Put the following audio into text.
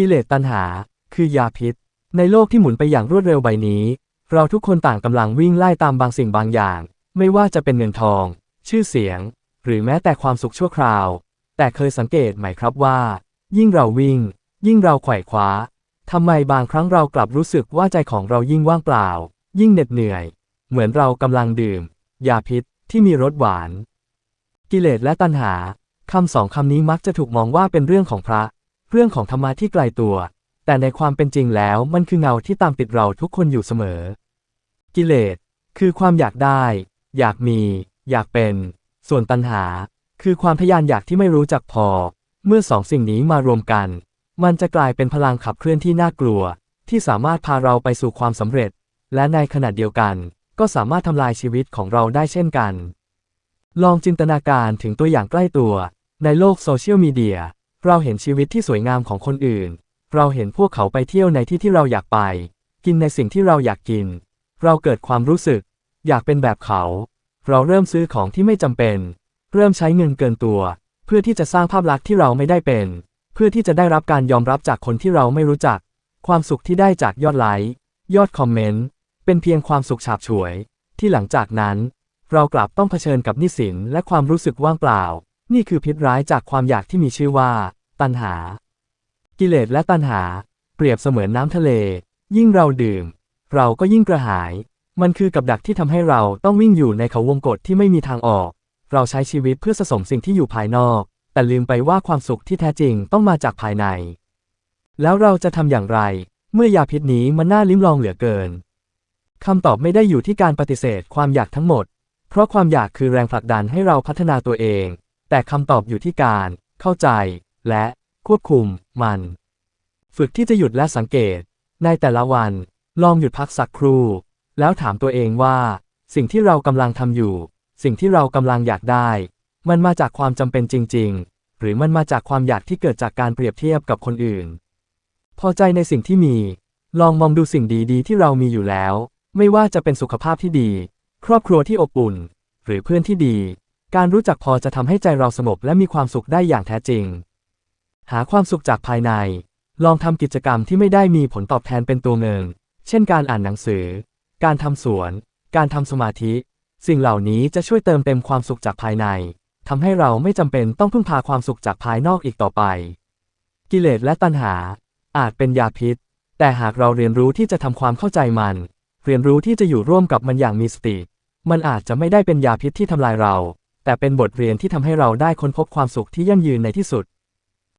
กิเลสตัณหา คือยาพิษ ในโลกที่หมุนไปอย่างรวดเร็วใบนี้ เราทุกคนต่างกำลังวิ่งไล่ตามบางสิ่งบางอย่าง ไม่ว่าจะเป็นเงินทอง ชื่อเสียง หรือแม้แต่ความสุขชั่วคราว แต่เคยสังเกตไหมครับว่า ยิ่งเราวิ่ง ยิ่งเราไขว่คว้าทำไมบางครั้งเรากลับรู้สึกว่าใจของเรายิ่งว่างเปล่า ยิ่งเหน็ดเหนื่อย เหมือนเรากำลังดื่ม ยาพิษที่มีรสหวาน กิเลสและตัณหาคำสองคำนี้มักจะถูกมองว่าเป็นเรื่องของพระ รื่องของธรรมะที่ไกลตัว แต่ในความเป็นจริงแล้วมันคือเงาที่ตามติดเราทุกคนอยู่เสมอ กิเลส คือความอยากได้ อยากมี อยากเป็น ส่วนตัณหา คือความทยานอยากที่ไม่รู้จักพอ เมื่อสองสิ่งนี้มารวมกัน มันจะกลายเป็นพลังขับเคลื่อนที่น่ากลัว ที่สามารถพาเราไปสู่ความสำเร็จ และในขณะเดียวกัน ก็สามารถทำลายชีวิตของเราได้เช่นกัน ลองจินตนาการถึงตัวอย่างใกล้ตัว ในโลกโซเชียลมีเดีย เราเห็นชีวิตที่สวยงามของคนอื่น เราเห็นพวกเขาไปเที่ยวในที่ที่เราอยากไป กินในสิ่งที่เราอยากกิน เราเกิดความรู้สึก อยากเป็นแบบเขา เราเริ่มซื้อของที่ไม่จำเป็น เริ่มใช้เงินเกินตัว เพื่อที่จะสร้างภาพลักษณ์ที่เราไม่ได้เป็น เพื่อที่จะได้รับการยอมรับจากคนที่เราไม่รู้จัก ความสุขที่ได้จากยอดไลค์ยอดคอมเมนต์เป็นเพียงความสุขฉาบฉวย ที่หลังจากนั้น เรากลับต้องเผชิญกับนี้สินและความรู้สึกว่างเปล่า นี่คือพิษร้ายจากความอยากที่มีชื่อว่า ตัณหา กิเลสและตัณหา เปรียบเสมือนน้ำทะเล ยิ่งเราดื่ม เราก็ยิ่งกระหาย มันคือกับดักที่ทำให้เราต้องวิ่งอยู่ในเขาวงกฏที่ไม่มีทางออก เราใช้ชีวิตเพื่อสะสมสิ่งที่อยู่ภายนอก แต่ลืมไปว่าความสุขที่แท้จริงต้องมาจากภายใน แล้วเราจะทำอย่างไร เมื่อยาพิษนี้มันน่าลิ้มลองเหลือเกินคำตอบไม่ได้อยู่ที่การปฏิเสธความอยากทั้งหมด เพราะความอยากคือแรงผลักดันให้เราพัฒนาตัวเอง แต่คำตอบอยู่ที่การ เข้าใจ และควบคุมมัน ฝึกที่จะหยุดและสังเกต ในแต่ละวัน ลองหยุดพักสักครู่ แล้วถามตัวเองว่า สิ่งที่เรากำลังทำอยู่ สิ่งที่เรากำลังอยากได้ มันมาจากความจำเป็นจริง ๆ หรือมันมาจากความอยากที่เกิดจากการเปรียบเทียบกับคนอื่น พอใจในสิ่งที่มี ลองมองดูสิ่งดีๆ ที่เรามีอยู่แล้ว ไม่ว่าจะเป็นสุขภาพที่ดี ครอบครัวที่อบอุ่น หรือเพื่อนที่ดี การรู้จักพอจะทำให้ใจเราสงบและมีความสุขได้อย่างแท้จริง หาความสุขจากภายใน ลองทำกิจกรรมที่ไม่ได้มีผลตอบแทนเป็นตัวเงิน เช่นการอ่านหนังสือ การทำสวน การทำสมาธิ สิ่งเหล่านี้จะช่วยเติมเต็มความสุขจากภายในทำให้เราไม่จำเป็นต้องพึ่งพาความสุขจากภายนอกอีกต่อไป กิเลสและตัณหา อาจเป็นยาพิษ แต่หากเราเรียนรู้ที่จะทำความเข้าใจมัน เรียนรู้ที่จะอยู่ร่วมกับมันอย่างมีสติ มันอาจจะไม่ได้เป็นยาพิษที่ทำลายเรา แต่เป็นบทเรียนที่ทำให้เราได้ค้นพบความสุขที่ยั่งยืนในที่สุด